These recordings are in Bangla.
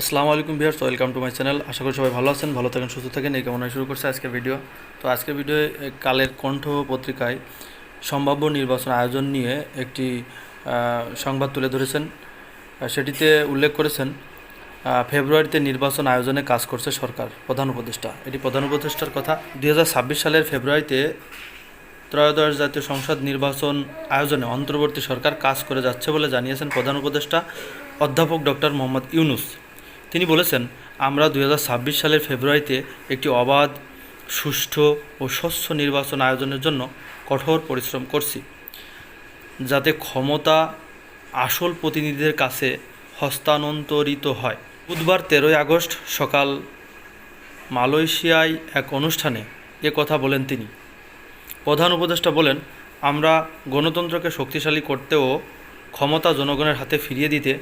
আসসালামু আলাইকুম viewers welcome to my channel. আশা করি সবাই ভালো আছেন ভালো থাকেন সুস্থ থাকেন। এই কামনায় শুরু করছে আজকের ভিডিও। তো আজকের ভিডিওয়ে এ, কালের কণ্ঠ পত্রিকায় সম্ভাব্য নির্বাচন আয়োজন নিয়ে একটি সংবাদ তুলে ধরেছেন। সেটিতে উল্লেখ করেছেন ফেব্রুয়ারিতে নির্বাচন আয়োজনে কাজ করছে সরকার প্রধান উপদেষ্টা। এটি প্রধান উপদেষ্টার কথা। দু হাজার ছাব্বিশ সালের ফেব্রুয়ারিতে ত্রয়োদশ জাতীয় সংসদ নির্বাচন আয়োজনে অন্তর্বর্তী সরকার কাজ করে যাচ্ছে বলে জানিয়েছেন প্রধান উপদেষ্টা অধ্যাপক ডক্টর মোহাম্মদ ইউনুস। তিনি বলেছেন, আমরা দু হাজার ছাব্বিশ সালের ফেব্রুয়ারিতে একটি অবাধ, সুষ্ঠু ও স্বচ্ছ নির্বাচন আয়োজনের জন্য কঠোর পরিশ্রম করছি, যাতে ক্ষমতা আসল প্রতিনিধিদের কাছে হস্তান্তরিত হয়। বুধবার তেরোই আগস্ট সকাল মালয়েশিয়ায় এক অনুষ্ঠানে এ কথা বলেন তিনি। প্রধান উপদেষ্টা বলেন, আমরা গণতন্ত্রকে শক্তিশালী করতে ও ক্ষমতা জনগণের হাতে ফিরিয়ে দিতে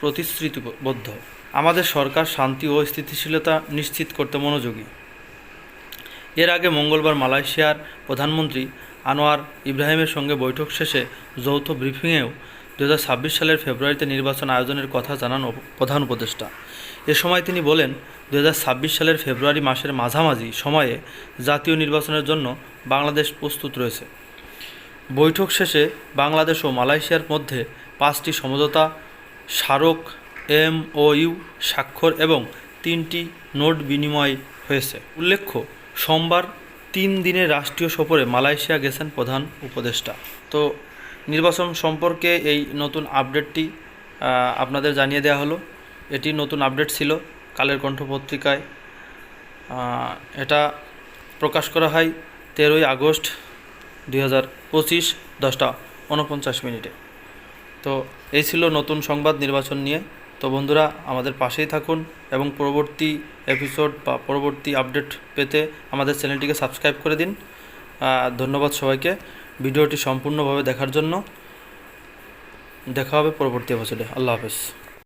প্রতিশ্রুতিবদ্ধ। আমাদের সরকার শান্তি ও স্থিতিশীলতা নিশ্চিত করতে মনোযোগী। এর আগে মঙ্গলবার মালয়েশিয়ার প্রধানমন্ত্রী আনোয়ার ইব্রাহিমের সঙ্গে বৈঠক শেষে যৌথ ব্রিফিংয়েও দু হাজার ছাব্বিশ সালের ফেব্রুয়ারিতে নির্বাচন আয়োজনের কথা জানান প্রধান উপদেষ্টা। এ সময় তিনি বলেন দু হাজার ছাব্বিশ সালের ফেব্রুয়ারি মাসের মাঝামাঝি সময়ে জাতীয় নির্বাচনের জন্য বাংলাদেশ প্রস্তুত রয়েছে। বৈঠক শেষে বাংলাদেশ ও মালয়েশিয়ার মধ্যে পাঁচটি সমঝোতা স্মারক এমওইউ স্বাক্ষর এবং তিনটি নোট বিনিময় হয়েছে। উল্লেখ্য, সোমবার তিন দিনের রাষ্ট্রীয় সফরে মালয়েশিয়া গেছেন প্রধান উপদেষ্টা। তো নির্বাচন সম্পর্কে এই নতুন আপডেটটি আপনাদের জানিয়ে দেওয়া হলো। এটি নতুন আপডেট ছিল কালের কণ্ঠ পত্রিকায়। এটা প্রকাশ করা হয় তেরোই আগস্ট দুই হাজার পঁচিশ দশটা উনপঞ্চাশ মিনিটে। তো এই ছিল নতুন সংবাদ নির্বাচন নিয়ে। তো বন্ধুরা, আমাদের পাশেই থাকুন এবং পরবর্তী এপিসোড বা পরবর্তী আপডেট পেতে আমাদের চ্যানেলটিকে সাবস্ক্রাইব করে দিন। ধন্যবাদ সবাইকে। ভিডিওটি সম্পূর্ণভাবে দেখার জন্য। দেখা হবে পরবর্তী এপিসোডে আল্লাহ হাফেজ।